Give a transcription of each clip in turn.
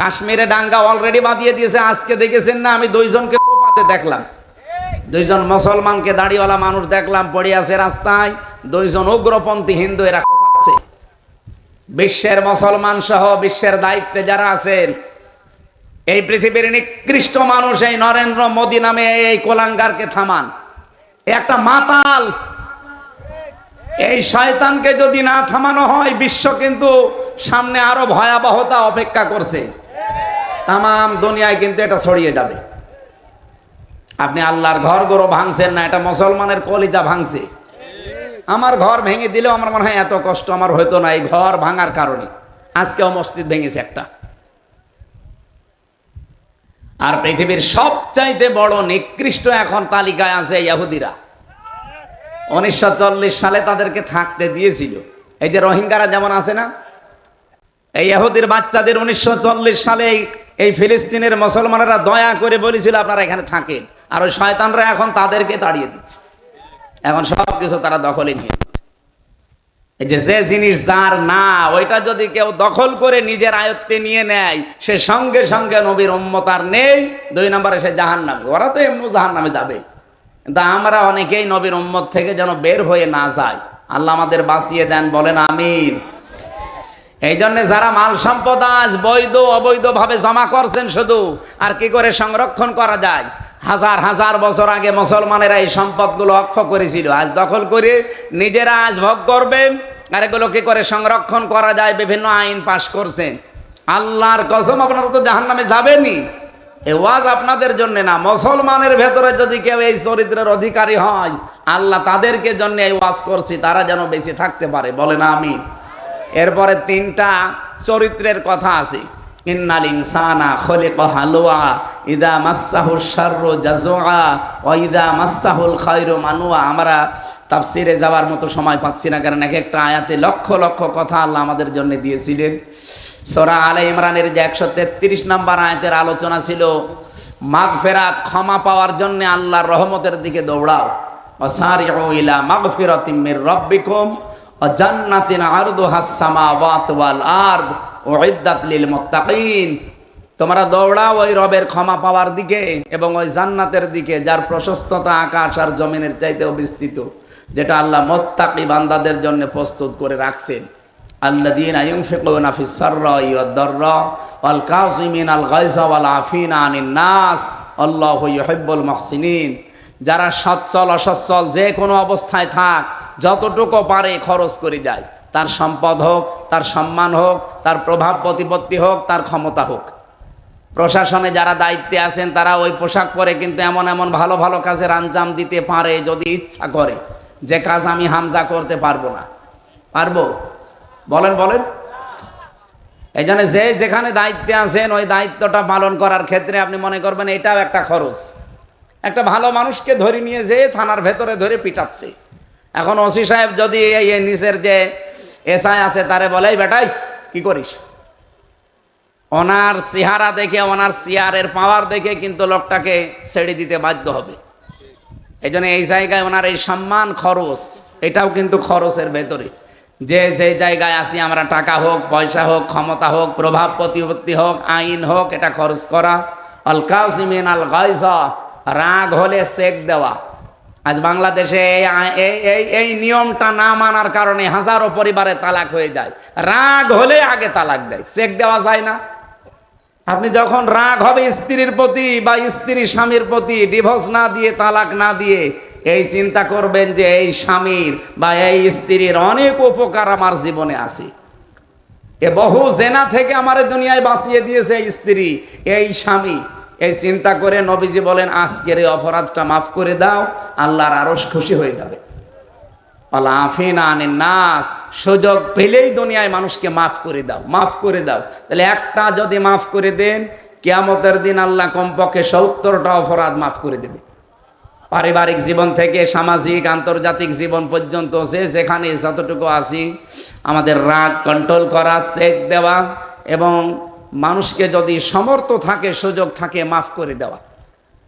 কাশ্মীরে ডাঙ্গা অলরেডি বাঁধিয়ে দিয়েছে, আজকে দেখেছেন না? আমি দুইজনকে কোপাতে দেখলাম। দুইজন মুসলমানকে দাড়িওয়ালা মানুষ দেখলাম, পড়ে আছে রাস্তায়। দুইজন উগ্রপন্থী হিন্দু, এরা কোপাচ্ছে। বিশ্বের মুসলমান সহ বিশ্বের দায়িত্বে যারা আছেন, এই পৃথিবীর নিকৃষ্ট মানুষ এই নরেন্দ্র মোদী নামে এই কোলাঙ্গারকে থামান। একটা মাতাল। এই শয়তানকে যদি না থামানো হয়, বিশ্ব কিন্তু সামনে আরও ভয়াবহতা অপেক্ষা করছে। তাম দুনিয়ায় কিন্তু এটা ছড়িয়ে যাবে। আপনি আল্লাহর ঘর গরো ভাঙছেন না, এটা মুসলমানের কলিজা ভাঙছে। আমার ঘর ভেঙে দিলেও আমার মনে হয় এত কষ্ট আমার হইতো না এই ঘর ভাঙার কারণে। আজকেও মসজিদ ভেঙেছে একটা। আর পৃথিবীর সবচাইতে বড় নিকৃষ্ট এখন তালিকায় আছে ইয়াহুদিরা। উনিশশো সালে তাদেরকে থাকতে দিয়েছিল। এই যে রোহিঙ্গারা যেমন আছে না, এই ইহুদির বাচ্চাদের উনিশশো চল্লিশ সালে এই- ফিলিস্তিনের মুসলমানেরা দয়া করে বলেছিল, আপনারা এখানে থাকেন। আর ওই শয়তানরা এখন তাদেরকে তাড়িয়ে দিচ্ছে। এখন সব কিছু তারা দখলে নিয়ে যে যে জিনিস যার না, ওইটা যদি কেউ দখল করে নিজের আয়ত্তে নিয়ে নেয়, সে সঙ্গে সঙ্গে নবীর উম্মতার নেই। দুই নম্বরে সে জাহান নামে ওরা তো এমনি জাহান নামে যাবে। কিন্তু আমরা অনেকেই নবীর উম্মত থেকে যেন বের হয়ে না যায় আল্লাহ আমাদের বাঁচিয়ে দেন, বলেন আমিন। এই জন্য যারা মাল সম্পদ আজ বৈধ, অবৈধভাবে জমা করছেন শুধু, আর কি করে সংরক্ষণ করা যায়? হাজার হাজার বছর আগে মুসলমানেরা এই সম্পদগুলো অক্ষ করেছিল। আজ দখল করে নিজেরা আজ ভোগ করবেন আর এগুলো কি করে সংরক্ষণ করা যায়? বিভিন্ন আইন পাশ করছেন। আল্লাহর কসম, আপনারা তো জাহান নামে যাবেনি এ ওয়াজ আপনাদের জন্য না। মুসলমানের ভেতরে যদি কেউ এই চরিত্রের অধিকারী হয়, আল্লাহ তাদেরকে জন্য এই ওয়াজ করছি, তারা যেন বেঁচে থাকতে পারে। বলেন আমি এরপরে তিনটা চরিত্রের কথা আছে। আমরা তাফসিরে যাওয়ার মতো সময় পাচ্ছি না, কারণ এক একটা আয়াতে লক্ষ লক্ষ কথা আল্লাহ আমাদের জন্য দিয়েছিলেন। সরা আলে ইমরানের যে একশো তেত্রিশ নম্বর আয়াতের আলোচনা ছিল মাগ ফেরাত ক্ষমা পাওয়ার জন্য আল্লাহর রহমতের দিকে দৌড়াও। অসারিউ ইলা মাগফিরাতিম মির রাব্বিকুম জান্নাতিন আরদুহাস সামাওয়াতু ওয়াল আরদ উইদ্দাত লিল মুত্তাকিন তোমরা দৌড়াও ওই রবের ক্ষমা পাওয়ার দিকে এবং ওই জান্নাতের দিকে যার প্রশস্ততা আকাশ আর জমিনের চাইতেও বিস্তৃত যেটা আল্লাহ মোত্তাকি বান্দাদের জন্য প্রস্তুত করে রাখছেন الذين ينفقون في السراء والضراء والكاظمين الغيظ والعافين عن الناس الله يحب المحسنين যারা সচ্ছল অসচ্ছল যে কোনো অবস্থায় থাক যতটুকু পারে খরচ করে যায় তার সম্পদ হোক, তার সম্মান হোক, তার প্রভাব প্রতিপত্তি হোক, তার ক্ষমতা হোক। প্রশাসনে যারা দায়িত্বে আছেন, তারা ওই পোশাক পরে কিন্তু এমন এমন ভালো ভালো কাজের আঞ্জাম দিতে পারে যদি ইচ্ছা করে। যে কাজ আমি হামজা করতে পারব না। পারব? বলেন বলেন। এই জন্য যে যেখানে দায়িত্বে আছেন, ওই দায়িত্বটা পালন করার ক্ষেত্রে আপনি মনে করবেন এটাও একটা খরচ। একটা ভালো মানুষকে ধরে নিয়ে যেয়ে থানার ভেতরে ধরে পিটাচ্ছে। এখন ওসি সাহেব যদি এই নিচের যে এসআই আছে, তারে বলে বেটাই, কি করিস? ওনার চেহারা দেখে, ওনার চেয়ারের পাওয়ার দেখে কিন্তু লোকটাকে ছেড়ে দিতে বাধ্য হবে। এই জন্য এই জায়গায় ওনার এই সম্মান খরচ, এটাও কিন্তু খরচের ভেতরে। যে যে জায়গায় আসি আমরা টাকা হোক, পয়সা হোক, ক্ষমতা হোক, প্রভাব প্রতিপত্তি হোক, আইন হোক, এটা খরচ করা। অল কাউসিমিন আল গাইজা রাগ হলে চেক দেওয়া। আজ বাংলাদেশে এই এই- নিয়মটা না মানার কারণে হাজারো পরিবারে তালাক হয়ে যায়। রাগ হলে আগে তালাক দেয়, চেক দেওয়া যায় না। আপনি যখন রাগ হবে স্ত্রীর প্রতি বা স্ত্রী স্বামীর প্রতি, ডিভোর্স না দিয়ে, তালাক না দিয়ে, এই চিন্তা করবেন যে এই স্বামীর বা এই স্ত্রীর অনেক উপকার আমার জীবনে আছে। এ বহু জেনা থেকে আমার দুনিয়ায় বাঁচিয়ে দিয়েছে এই স্ত্রী, এই স্বামী। এই চিন্তা করে নবীজি বলেন, আজকের এই অপরাধটা মাফ করে দাও, আল্লাহর আরস খুশি হয়ে যাবে। নাস, সুযোগ পেলেই দুনিয়ায় মানুষকে মাফ করে দাও, মাফ করে দাও। তাহলে একটা যদি মাফ করে দেন, কেয়ামতের দিন আল্লাহ কমপক্ষে সত্তরটা অপরাধ মাফ করে দেবে। পারিবারিক জীবন থেকে সামাজিক, আন্তর্জাতিক জীবন পর্যন্ত যে যেখানে যতটুকু আছি, আমাদের রাগ কন্ট্রোল করা চেক দেওয়া এবং মানুষকে যদি সমর্থ থাকে, সুযোগ থাকে, মাফ করে দেওয়া।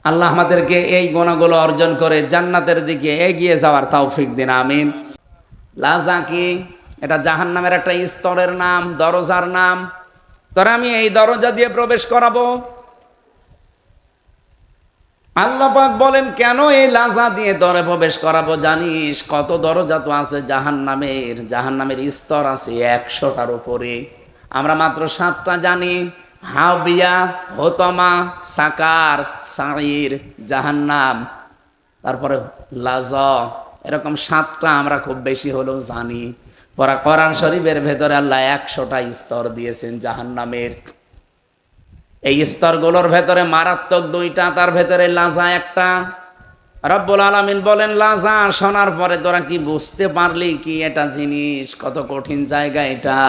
আল্লাহ আমাদেরকে এই গুণাগুলো অর্জন করে জান্নাতের দিকে এগিয়ে যাওয়ার তৌফিক দিন, আমিন। লাজাকি, এটা জাহান্নামের একটা স্তরের নাম, দরজার নাম। তোরা আমি এই দরজা দিয়ে প্রবেশ করাবো। আল্লাহ পাক বলেন, কেন এই লাজা দিয়ে দরে প্রবেশ করাবো? জানিস, কত দরজা তো আছে জাহান নামের জাহান নামের স্তর আছে একশোটার উপরে। আমরা মাত্র সাতটা জানি। হাবিয়া হোতমা, সাকার সাইর জাহান্নাম। তারপরে লাজ। এরকম সাতটা আমরা খুব বেশি হলেও জানি। পরা কোরআন শরীফের ভেতরে আল্লাহ একশোটা স্তর দিয়েছেন জাহান্নামের। এই স্তরগুলোর ভেতরে মারাত্মক দুইটা, তার ভেতরে লাজা একটা। রব্বুল আলামিন বলেন, লাজা শোনার পরে তোরা কি বুঝতে পারলি কি এটা জিনিস? কত কঠিন জায়গা এটা।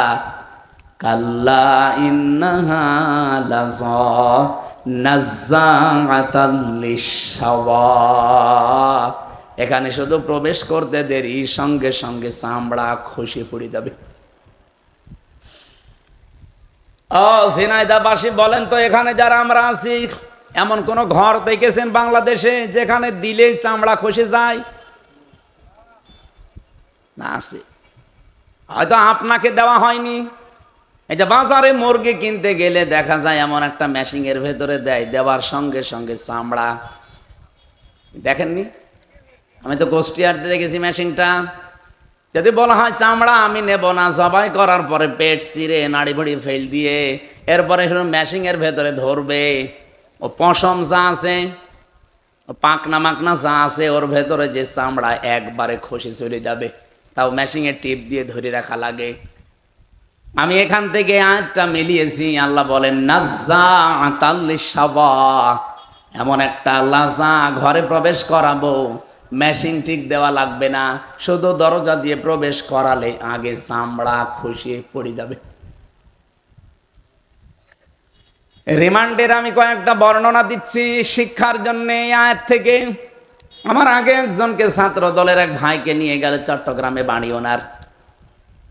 কাল্লা ইন্নাহা এখানে শুধু প্রবেশ করতে দেরি, সঙ্গে সঙ্গে চামড়া খসে পড়ে যাবে। ও বলেন তো, এখানে যারা আমরা আছি, এমন কোন ঘর দেখেছেন বাংলাদেশে যেখানে দিলেই চামড়া খসে যায়? না আছে। হয়তো আপনাকে দেওয়া হয়নি। যে বাজারে মুরগি কিনতে গেলে দেখা যায় এমন একটা মেশিনের ভেতরে দেয়, দেওয়ার সঙ্গে সঙ্গে চামড়া। দেখেননি? আমি তো গোষ্ঠীয়ার্থে দেখেছি মেশিনটা যদি বলা হয় চামড়া, আমি নেব না। জবাই করার পরে পেট চিরে, নাড়ি ভড়ি ফেল দিয়ে, এরপরে মেশিনের ভেতরে ধরবে। ও পশম যা আছে পাকনা মাকনা যা আছে, ওর ভেতরে যে চামড়া একবারে খসে চলে যাবে। তাও মেশিনের টিপ দিয়ে ধরে রাখা লাগে। আমি এখান থেকে আজটা মিলিয়েছি, আল্লাহ বলেন তাল্লিশ সাবা এমন একটা লাজা ঘরে প্রবেশ করাবো, মেশিন ঠিক দেওয়া লাগবে না, শুধু দরজা দিয়ে প্রবেশ করালে আগে চামড়া খুশিয়ে পড়ে যাবে। রিমান্ডের আমি কয়েকটা বর্ণনা দিচ্ছি শিক্ষার জন্য আয়ের থেকে। আমার আগে একজনকে ছাত্র দলের এক ভাইকে নিয়ে গেল চট্টগ্রামে বাড়ি ওনার।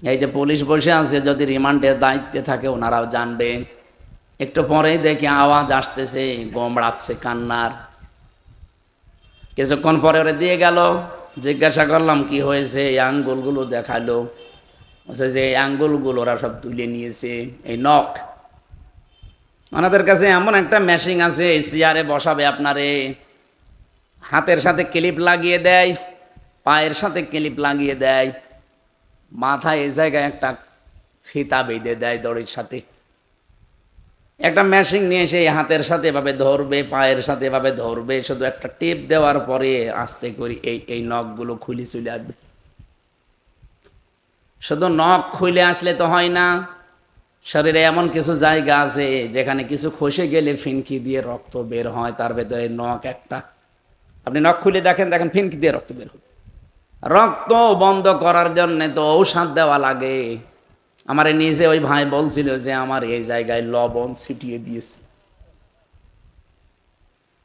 এই যে পুলিশ বসে আছে, যদি রিমান্ডের দায়িত্বে থাকে, ওনারাও জানবে একটু পরেই দেখি আওয়াজ আসতেছে, গোমড়াচ্ছে কান্নার। কিছুক্ষণ পরে ওরে দিয়ে গেল, জিজ্ঞাসা করলাম, কি হয়েছে? এই আঙ্গুলগুলো দেখাল। বলছে যে, এই আঙ্গুলগুলো ওরা সব তুলে নিয়েছে, এই নখ। ওনাদের কাছে এমন একটা মেশিন আছে, এই চেয়ারে বসাবে আপনারে। হাতের সাথে ক্লিপ লাগিয়ে দেয়, পায়ের সাথে ক্লিপ লাগিয়ে দেয়। মাথায় এই জায়গায় একটা ফিতা বেঁধে দেয় দড়ির সাথে। একটা মেশিন নিয়ে এসে হাতের সাথে এভাবে ধরবে, পায়ের সাথে এভাবে ধরবে, শুধু একটা টেপ দেওয়ার পরে আস্তে করে এই এই নখগুলো খুলে চলে আসবে। শুধু নখ খুলে আসলে তো হয় না, শরীরে এমন কিছু জায়গা আছে যেখানে কিছু খসে গেলে ফিনকি দিয়ে রক্ত বের হয়, তার ভেতরে নখ একটা। আপনি নখ খুলে দেখেন দেখেন ফিনকি দিয়ে রক্ত বের হয় রক্ত বন্ধ করার জন্য তো ঔষধ দেওয়া লাগে। আমার নিজে ওই ভাই বলছিল যে আমার এই জায়গায় লবণ ছিটিয়ে দিয়েছে।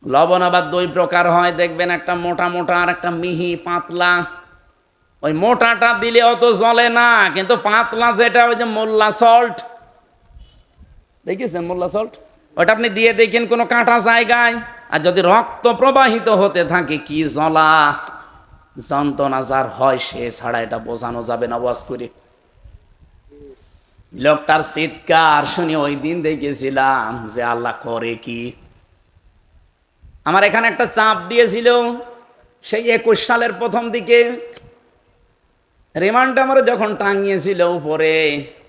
লবণ আবার দুই প্রকার হয়, দেখবেন একটা মোটা মোটা আর একটা মিহি পাতলা। ওই মোটাটা দিলে অত জলে না, কিন্তু পাতলা যেটা ওই যে মোল্লা সল্ট। দেখেছেন মোল্লা সল্ট? ওটা আপনি দিয়ে দেখেন কোনো কাঁটা জায়গায়। আর যদি রক্ত প্রবাহিত হতে থাকে, কি জলা যন্ত্রণা যার হয় সে ছাড়া এটা বোঝানো যাবে না ওয়াজ করে। লোকটার চিৎকার শুনে ওই দিন দেখেছিলাম যে আল্লাহ করে কি। আমার এখানে একটা চাপ দিয়েছিল, সেই একুশ সালের প্রথম দিকে। রিমান্ড আমার যখন টাঙিয়েছিল উপরে,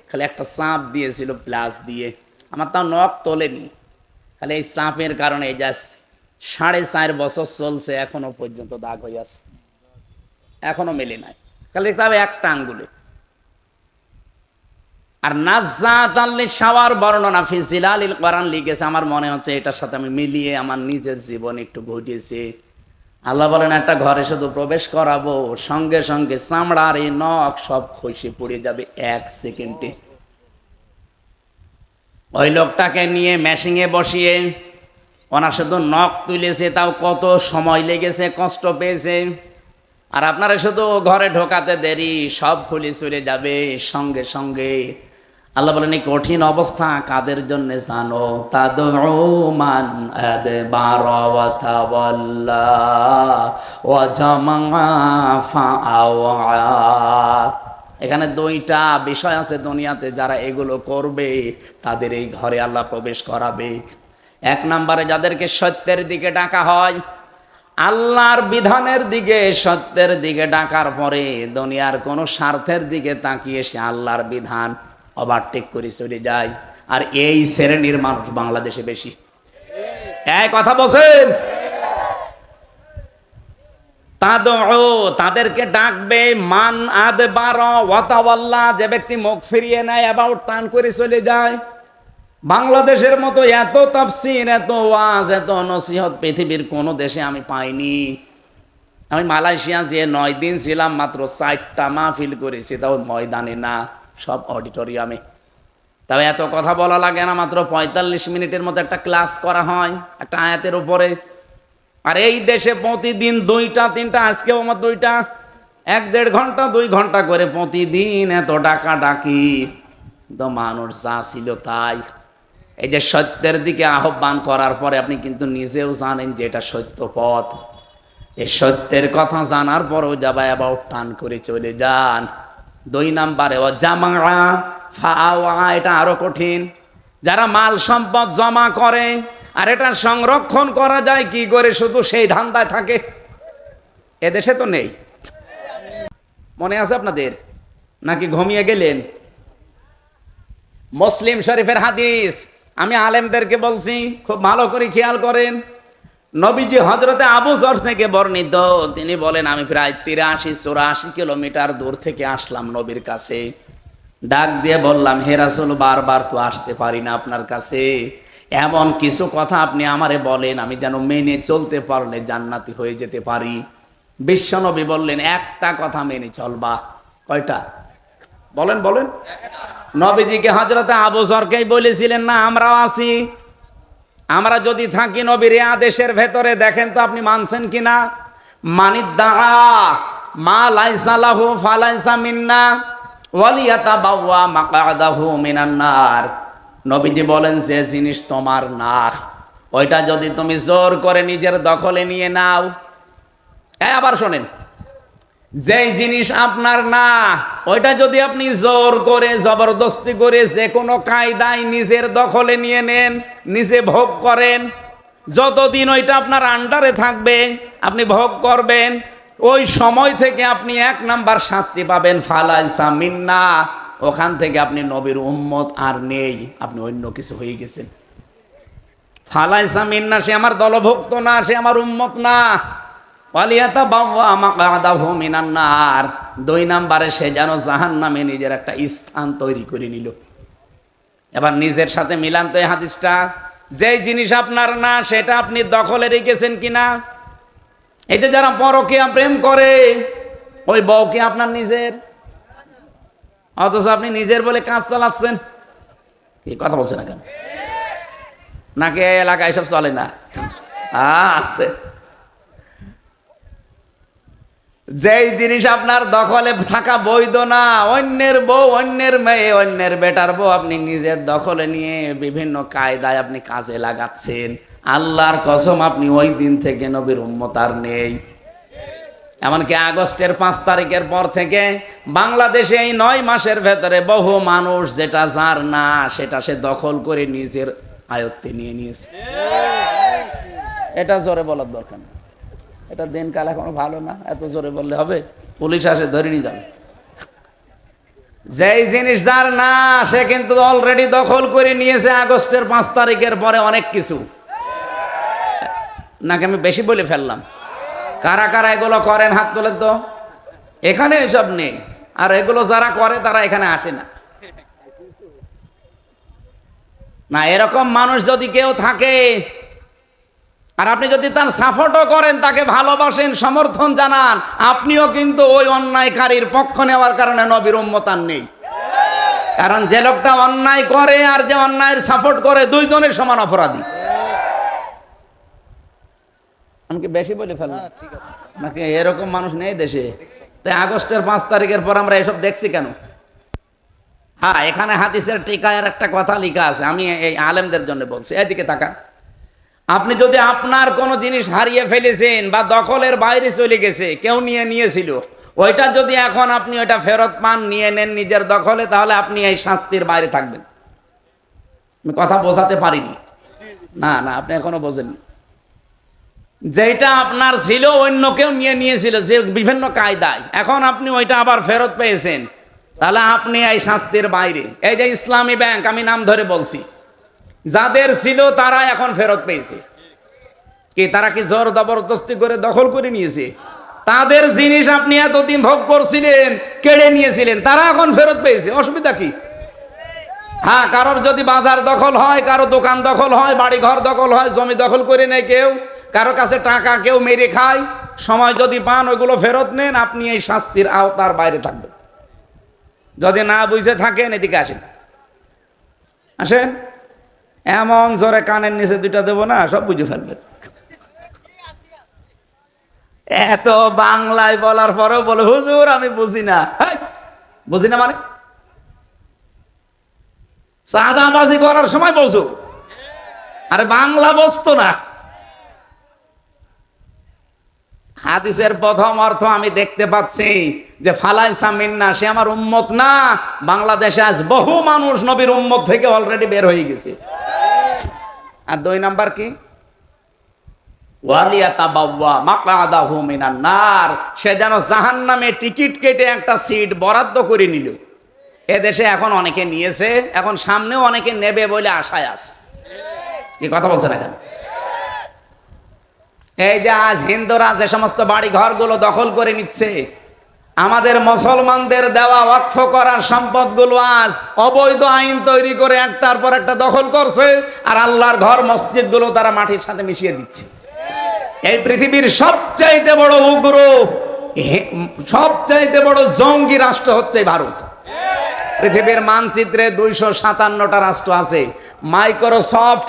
খালি একটা চাপ দিয়েছিল প্লাস দিয়ে। আমার তাও নখ তোলেনি, খালি এই চাপের কারণে এই যা সাড়ে চার বছর চলছে, এখনও পর্যন্ত দাগ হয়ে আছে। এখনও মেলে নাই। খালি দেখতে হবে একটা আঙ্গুলে। আর নাজাত সাওয়ার বর্ণনা ফি জিলালিল কোরআন লিখেছে, আমার মনে হচ্ছে এটার সাথে আমি মিলিয়ে আমার নিজের জীবন একটু ঘটিয়েছি। আল্লাহ বলেন, একটা ঘরে শুধু প্রবেশ করাবো, সঙ্গে সঙ্গে চামড়ার এই নখ সব খসে পড়ে যাবে এক সেকেন্ডে। ওই লোকটাকে নিয়ে মেশিংয়ে বসিয়ে ওনার শুধু নখ তুলেছে, তাও কত সময় লেগেছে, কষ্ট পেয়েছে। আর আপনারা শুধু ঘরে ঢোকাতে দেরি, সব খুলে চলে যাবে সঙ্গে সঙ্গে। আল্লাহ বলেন কঠিন অবস্থা কাদের জন্য জানো? তাদমান এখানে দুইটা বিষয় আছে দুনিয়াতে, যারা এগুলো করবে, তাদের এই ঘরে আল্লাহ প্রবেশ করাবে। এক নম্বরে যাদেরকে সত্যের দিকে ডাকা হয় আল্লাহর বিধানের দিকে, সত্যের দিকে ডাকার পরে দুনিয়ার কোনো স্বার্থের দিকে তাকিয়ে সে আল্লাহর বিধান ওভারটেক করে চলে যায়। আর এই শ্রেণির মানুষ বাংলাদেশে বেশি। এক কথা বলছেন? তাদেরকে ডাকবে, মান আদবার ওয়াতাওয়াল্লা, যে ব্যক্তি মুখ ফিরিয়ে নেয় অ্যাবাউট টান করে চলে যায়। বাংলাদেশের মতো এত তাফসির, এত ওয়াজ, এত নসিহত পৃথিবীর কোনো দেশে আমি পাইনি। আমি মালয়েশিয়া যে নয় দিন ছিলাম, মাত্র চারটা মাহফিল করেছি, তাও ময়দানে না, সব অডিটোরিয়ামে। তবে এত কথা বলা লাগে না, মাত্র পঁয়তাল্লিশ মিনিটের মতো একটা ক্লাস করা হয়, একটা আয়াতের উপরে। আর এই দেশে প্রতিদিন দুইটা, তিনটা, আজকেও আমার দুইটা, এক দেড় ঘণ্টা, দুই ঘণ্টা করে প্রতিদিন এত ডাকা ডাকি তো মানুষ যা ছিল তাই। এই যে সত্যের দিকে আহ্বান করার পরে আপনি কিন্তু নিজেও জানেন যে এটা সত্য পথ। এই সত্যের কথা জানার পরেও যাবাই এবার টান করে চলে যান। দুই নাম্বারে, ও ফাওয়া এটা আরও কঠিন। যারা মাল সম্পদ জমা করে আর এটা সংরক্ষণ করা যায় কি করে? শুধু সেই ধান্দায় থাকে। এদেশে তো নেই। মনে আছে আপনাদের? নাকি ঘুমিয়ে গেলেন? মুসলিম শরীফের হাদিস আমি আলেমদেরকে বলছি, খুব ভালো করে খেয়াল করেন। নবীজি হজরতে আবু জর থেকে বর্ণিত, তিনি বলেন, আমি প্রায় তিরাশি, চৌরাশি কিলোমিটার দূর থেকে আসলাম নবীর কাছে। ডাক দিয়ে বললাম, হে রাসূল, বারবার তো আসতে পারি না আপনার কাছে। এমন কিছু কথা আপনি আমারে বলেন, আমি যেন মেনে চলতে পারলে জান্নাতি হয়ে যেতে পারি। বিশ্বনবী বললেন, একটা কথা মেনে চলবা। কয়টা? বলেন বলেন। নবীজিকে হজরতে আবু জরকেই বলেছিলেন, না, আমরাও আছি। আমরা যদি থাকি নবীর আদেশের ভেতরে, দেখেন তো আপনি মানছেন কিনা? মানিদ্দা, মা লাইসা লাহু ফালাইসা মিন্না ওয়ালিয়াতা বাওয়া মাকাদাহু মিনান নার। নবীজি বলেন যে জিনিস তোমার না। ওইটা যদি তুমি জোর করে নিজের দখলে নিয়ে নাও। এই আবার শোনেন যেই জিনিস আপনার না, ওইটা যদি আপনি জোর করে, জবরদস্তি করে যে কোনো কায়দায় নিজের দখলে নিয়ে নেন, নিজে ভোগ করেন, যতদিন ওইটা আপনার আন্ডারে থাকবে, আপনি ভোগ করবেন, ওই সময় থেকে আপনি এক নাম্বার শাস্তি পাবেন। ফালাইসা মিন্না, ওখান থেকে আপনি নবীর উম্মত আর নেই, আপনি অন্য কিছু হয়ে গেছেন। ফালাইসা মিন্না, সে আমার দলভুক্ত না, সে আমার উম্মত না। ওয়ালিয়াতা বাবা আমাকে আদাহু মিনান্নার দুই নাম্বারে সে যেন জাহান নামে নিজের একটা স্থান তৈরি করে নিল। এবার নিজের সাথে মিলান তো এই হাদিসটা। যেই জিনিস আপনার না, সেটা আপনি দখলে রেখেছেন কিনা? যে যারা পরকিয়া প্রেম করে, ওই বউ কি আপনার নিজের? অথচ আপনি নিজের বলে কাজ চালাচ্ছেন? কি কথা বলছেন না কেন? নাকি এলাকায় সব চলে না? আছে। যেই জিনিস আপনার দখলে থাকা বৈধ না, অন্যের বউ, অন্যের মেয়ে, অন্যের বেটার বউ আপনি নিজের দখলে নিয়ে বিভিন্ন কায়দায় আপনি কাজে লাগাচ্ছেন। আল্লাহর কসম আপনি ওই দিন থেকে নবীর উম্মতার নেই। এমনকি আগস্টের পাঁচ তারিখের পর থেকে বাংলাদেশে এই নয় মাসের ভেতরে বহু মানুষ যেটা যার না, সেটা সে দখল করে নিজের আয়ত্তে নিয়ে নিয়েছে। এটা জোরে বলার দরকার নেই। এটা দিনকাল এখনও ভালো না, এত জোরে বললে হবে। পুলিশ আসে, ধরে নিয়ে যাবে। যেই জিনিস যার না, সে কিন্তু অলরেডি দখল করে নিয়েছে আগস্টের পাঁচ তারিখের পরে অনেক কিছু। নাকি আমি বেশি বলে ফেললাম? কারা কারা এগুলো করেন, হাত তোলে তো। এখানে এসব নেই। আর এগুলো যারা করে, তারা এখানে আসে না। না, এরকম মানুষ যদি কেউ থাকে আর আপনি যদি তার সাপোর্টও করেন তাকে ভালোবাসেন সমর্থন জানান আপনিও কিন্তু ওই অন্যায়কারীর পক্ষ নেওয়ার কারণে নবীর উম্মতান নেই। কারণ যে লোকটা অন্যায় করে আর যে অন্যায়ের সাপোর্ট করে দুইজনের সমান অপরাধী। আমাকে বেশি বলে ফেললাম? নাকি এরকম মানুষ নেই দেশে? তাই আগস্টের পাঁচ তারিখের পর আমরা এসব দেখছি কেন? হ্যাঁ এখানে হাদিসের টিকায় একটা কথা লেখা আছে। আমি এই আলেমদের জন্য বলছি। এদিকে তাকা আপনি যদি আপনার কোনো জিনিস হারিয়ে ফেলেছেন বা দখলের বাইরে চলে গেছে, কেউ নিয়ে নিয়েছিল, ওইটা যদি এখন আপনি ওইটা ফেরত পান, নিয়ে নেন নিজের দখলে, তাহলে আপনি এই শাস্তির বাইরে থাকবেন। আমি কথা বোঝাতে পারিনি। না না, আপনি এখনও বোঝেননি। যেটা আপনার ছিল, অন্য কেউ নিয়ে নিয়েছিল, যে বিভিন্ন কায়দায়। এখন আপনি ওইটা আবার ফেরত পেয়েছেন, তাহলে আপনি এই শাস্তির বাইরে। এই যে ইসলামী ব্যাংক, আমি নাম ধরে বলছি। যাদের ছিল তারা এখন ফেরত পেয়েছে। কি তারা কি জোর জবরদস্তি করে দখল করে নিয়েছে? তাদের জিনিস আপনি এতদিন ভোগ করছিলেন, কেড়ে নিয়েছিলেন, তারা এখন ফেরত পেয়েছে। অসুবিধা কি? হ্যাঁ কারোর যদি বাজার দখল হয়, কারও দোকান দখল হয় বাড়ি ঘর দখল হয়, জমি দখল করে নেয় কেউ, কারও কাছে টাকা কেউ মেরে খায়, সময় যদি পান, ওইগুলো ফেরত নেন, আপনি এই শাস্তির আওতার বাইরে থাকবেন। যদি না বুঝে থাকেন, এদিকে আসেন। আসেন? এমন জোরে কানের নিচে দুইটা দেবো না, সব বুঝে ফেলবেন। এত বাংলায় বলার পরেও বলে, হুজুর, আমি বুঝি না। বুঝি না মানে? চাঁদাবাজি করার সময় বলছো? আরে বাংলা বসতো না। হাদিসের প্রথম অর্থ আমি দেখতে পাচ্ছি যে ফালাই সামিন্না সে আমার উম্মত না। বাংলাদেশে আজ বহু মানুষ নবীর উম্মত থেকে অলরেডি বের হয়ে গেছে। আর দুই নাম্বার কি? সে যেন জাহান্নামে টিকিট কেটে একটা সিট বরাদ্দ করে নিল। এদেশে এখন অনেকে নিয়েছে, এখন সামনেও অনেকে নেবে বলে আশায় আছে। কথা বলছেন এখন এই যে আজ হিন্দুরা যে সমস্ত বাড়ি ঘরগুলো দখল করে নিচ্ছে, আমাদের মুসলমানদের দেওয়া ওয়াকফ করার সম্পদগুলো আজ অবৈধ আইন তৈরি করে একটার পর একটা দখল করছে আর আল্লাহর ঘর, মসজিদগুলো তারা মাটির সাথে মিশিয়ে দিচ্ছে। এই পৃথিবীর সবচাইতে বড় উগ্র সবচাইতে বড় জঙ্গি রাষ্ট্র হচ্ছে ভারত। পৃথিবীর মানচিত্রে দুইশো সাতান্নটা রাষ্ট্র আছে। মাইক্রোসফট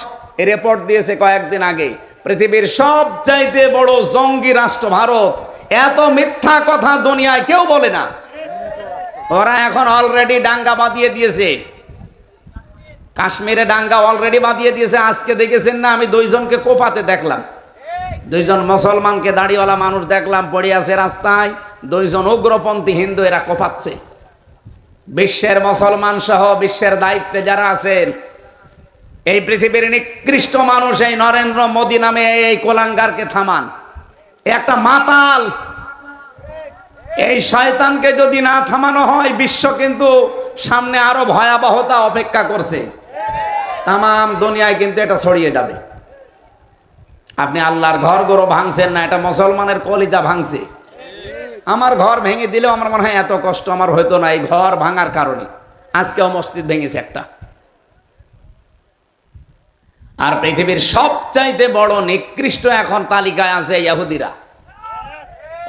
রিপোর্ট দিয়েছে কয়েকদিন আগে। পৃথিবীর সবচাইতে বড় জঙ্গি রাষ্ট্র ভারত। এত মিথ্যা কথা দুনিয়ায় কেউ বলে না। ওরা এখন অলরেডি ডাঙ্গা বাঁধিয়ে দিয়েছে। কাশ্মীরে ডাঙ্গা অলরেডি বাঁধিয়ে দিয়েছে। আজকে দেখেছেন না, আমি দুইজনকে কোপাতে দেখলাম। দুইজন মুসলমানকে দাড়িওয়ালা মানুষ দেখলাম, পড়ে আছে রাস্তায়। দুইজন উগ্রপন্থী হিন্দু এরা কোপাচ্ছে। বিশ্বের মুসলমান সহ বিশ্বের দায়িত্বে যারা আছেন এই পৃথিবীর নিকৃষ্ট মানুষ এই নরেন্দ্র মোদী নামে এই কোলাঙ্গারকে থামান। একটা মাতাল। এই শয়তানকে যদি না থামানো হয়, বিশ্ব কিন্তু সামনে আরও ভয়াবহতা অপেক্ষা করছে। তাম দুনিয়ায় কিন্তু এটা ছড়িয়ে যাবে। আপনি আল্লাহর ঘর গরো ভাঙছেন না, এটা মুসলমানের কলিজা ভাঙছে। আমার ঘর ভেঙে দিলেও আমার মনে হয় এত কষ্ট, আমার হইতো না এই ঘর ভাঙার কারণে। আজকেও মসজিদ ভেঙেছে একটা। আর পৃথিবীর সবচাইতে বড় নিকৃষ্ট এখন তালিকায় আছে ইহুদিরা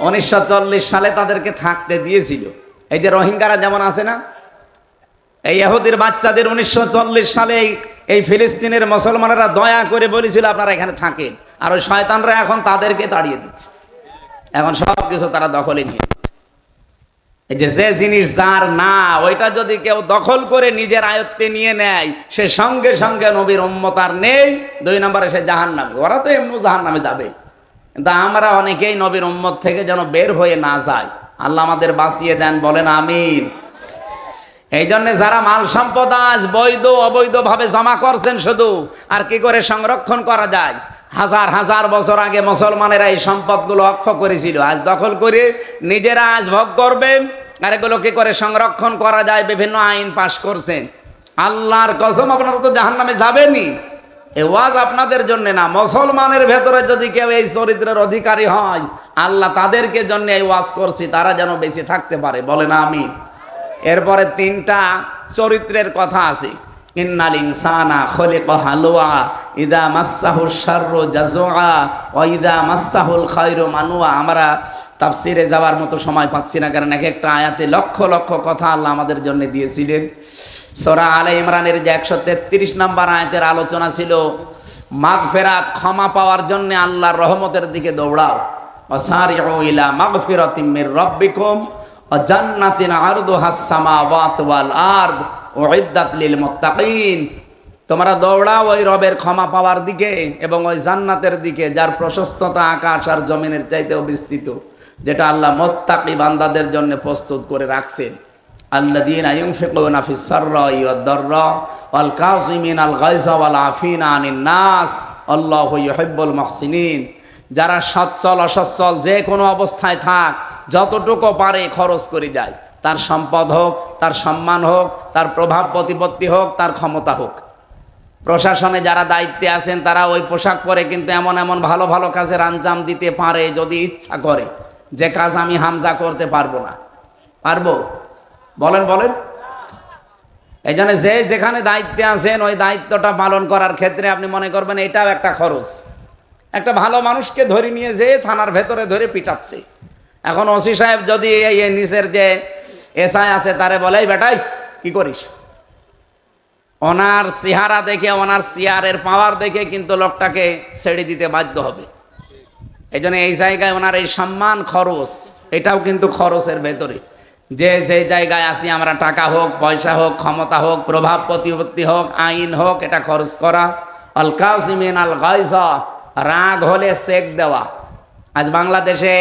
উনিশশো সালে তাদেরকে থাকতে দিয়েছিল। এই যে রোহিঙ্গারা যেমন আছে না, এই ইহুদির বাচ্চাদের উনিশশো চল্লিশ সালে এই- ফিলিস্তিনের মুসলমানেরা দয়া করে বলেছিল, আপনারা এখানে থাকেন। আর ওই শয়তানরা এখন তাদেরকে তাড়িয়ে দিচ্ছে। এখন সব কিছু তারা দখলে নিয়ে যে যে জিনিস যার না, ওইটা যদি কেউ দখল করে নিজের আয়ত্তে নিয়ে নেয়, সে সঙ্গে সঙ্গে নবীর উম্মতার নেই, দুই নম্বরে সে জাহান নামে ওরা তো এমনি জাহান নামে যাবে। কিন্তু আমরা অনেকেই নবীর উম্মত থেকে যেন বের হয়ে না যায় আল্লাহ আমাদের বাঁচিয়ে দেন, বলেন আমিন। এই জন্য যারা মাল সম্পদ আজ বৈধ, অবৈধভাবে জমা করছেন শুধু, আর কি করে সংরক্ষণ করা যায়? হাজার হাজার বছর আগে মুসলমানেরা এই সম্পদগুলো অক্ষ করেছিল। আজ দখল করে নিজেরা আজ ভোগ করবেন আর এগুলো কি করে সংরক্ষণ করা যায়? বিভিন্ন আইন পাশ করছেন আল্লাহর কসম আপনারা তো জাহান নামে যাবেনি এ ওয়াজ আপনাদের জন্য না। মুসলমানের ভেতরে যদি কেউ এই চরিত্রের অধিকারী হয়, আল্লাহ তাদেরকে জন্য এই ওয়াজ করছি, তারা যেন বেঁচে থাকতে পারে। বলেন আমি এরপরে তিনটা চরিত্রের কথা আছে। ইন্নাল ইনসানা খলিক হালুয়া ইদা মাসাহুল জাজুআ ও ইদা মাসাহুল মানুয়া আমরা তাফসিরে যাওয়ার মতো সময় পাচ্ছি না, কারণ এক একটা আয়াতে লক্ষ লক্ষ কথা আল্লাহ আমাদের জন্য দিয়েছিলেন। সরা আলে ইমরানের যে একশো তেত্রিশ নম্বর আয়াতের আলোচনা ছিল মাগ ফেরাত ক্ষমা পাওয়ার জন্য আল্লাহর রহমতের দিকে দৌড়াও। অসারিউ ইলা মাগফিরাতিম মির রাব্বিকুম ও জান্নাতিন আরদুহাস সামাওয়াত ওয়াল আরদ। লিল মুত্তাকিন। তোমরা দৌড়াও ওই রবের ক্ষমা পাওয়ার দিকে এবং ওই জান্নাতের দিকে, যার প্রশস্ততা আকাশ আর জমিনের চাইতেও বিস্তৃত, যেটা আল্লাহ মোত্তাকি বান্দাদের জন্য প্রস্তুত করে রাখছেন। ওয়াদ দাররা ওয়াল কাযিমিন আল ওয়াল আফিনা আনিন নাস। আল্লাহু ইউহিব্বুল মুহসিনিন। যারা সচ্ছল অসচ্ছল যে কোনো অবস্থায় থাক, যতটুকু পারে খরচ করে যায়। তার সম্পদ হোক, তার সম্মান হোক, তার প্রভাব প্রতিপত্তি হোক, তার ক্ষমতা হোক। প্রশাসনে যারা দায়িত্বে আছেন, তারা ওই পোশাক পরে কিন্তু এমন এমন ভালো ভালো কাজের আঞ্জাম দিতে পারে, যদি ইচ্ছা করে। যে কাজ আমি হামজা করতে পারব না। পারব? বলেন বলেন। এই জন্য যে যেখানে দায়িত্বে আছেন, ওই দায়িত্বটা পালন করার ক্ষেত্রে আপনি মনে করবেন এটাও একটা খরচ। একটা ভালো মানুষকে ধরে নিয়ে যে থানার ভেতরে ধরে পিটাচ্ছে। এখন ওসি সাহেব যদি এই নিচের যে এসআই আছে তারে বলে বেটাই, কি করিস? ওনার চেহারা দেখে, ওনার চেয়ারের পাওয়ার দেখে কিন্তু লোকটাকে ছেড়ে দিতে বাধ্য হবে। এই জন্য এই জায়গায় ওনার এই সম্মান খরচ, এটাও কিন্তু খরচের ভেতরে। যে যে জায়গায় আসি আমরা টাকা হোক, পয়সা হোক, ক্ষমতা হোক, প্রভাব প্রতিপত্তি হোক, আইন হোক, এটা খরচ করা। আল কাসিমিন আল গাইজা রাগ হলে চেক দেওয়া। আজ বাংলাদেশে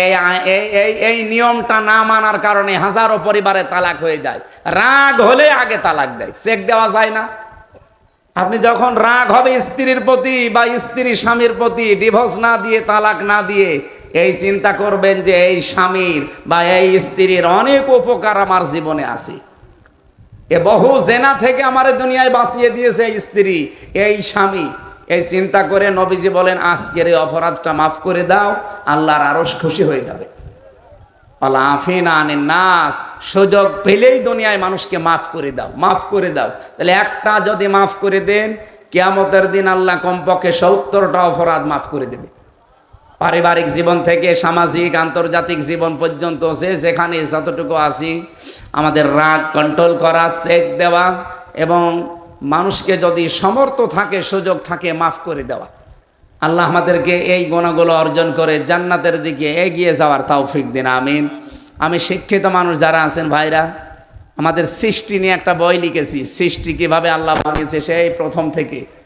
এই এই নিয়মটা না মানার কারণে হাজারো পরিবারে তালাক হয়ে যায়। রাগ হলে আগে তালাক দেয়, চেক দেওয়া যায় না। আপনি যখন রাগ হবে স্ত্রীর প্রতি বা স্ত্রী স্বামীর প্রতি, ডিভোর্স না দিয়ে, তালাক না দিয়ে, এই চিন্তা করবেন যে এই স্বামীর বা এই স্ত্রীর অনেক উপকার আমার জীবনে আছে। এ বহু জেনা থেকে আমার দুনিয়ায় বাঁচিয়ে দিয়েছে এই স্ত্রী, এই স্বামী। এই চিন্তা করে নবীজি বলেন, আজকের এই অপরাধটা মাফ করে দাও, আল্লাহর আরস খুশি হয়ে যাবে। নাস, সুযোগ পেলেই দুনিয়ায় মানুষকে মাফ করে দাও, মাফ করে দাও। তাহলে একটা যদি মাফ করে দেন, কেয়ামতের দিন আল্লাহ কমপক্ষে সত্তরটা অপরাধ মাফ করে দেবে। পারিবারিক জীবন থেকে সামাজিক, আন্তর্জাতিক জীবন পর্যন্ত যে যেখানে যতটুকু আছি, আমাদের রাগ কন্ট্রোল করা চেক দেওয়া এবং মানুষকে যদি সমর্থ থাকে, সুযোগ থাকে, মাফ করে দেওয়া। আল্লাহ আমাদেরকে এই গুণগুলো অর্জন করে জান্নাতের দিকে এগিয়ে যাওয়ার তাওফিক দিন, আমিন। আমি শিক্ষিত মানুষ যারা আছেন, ভাইরা, আমাদের সৃষ্টি নিয়ে একটা বই লিখেছি। সৃষ্টি কীভাবে আল্লাহ বানিয়েছে, সেই প্রথম থেকে।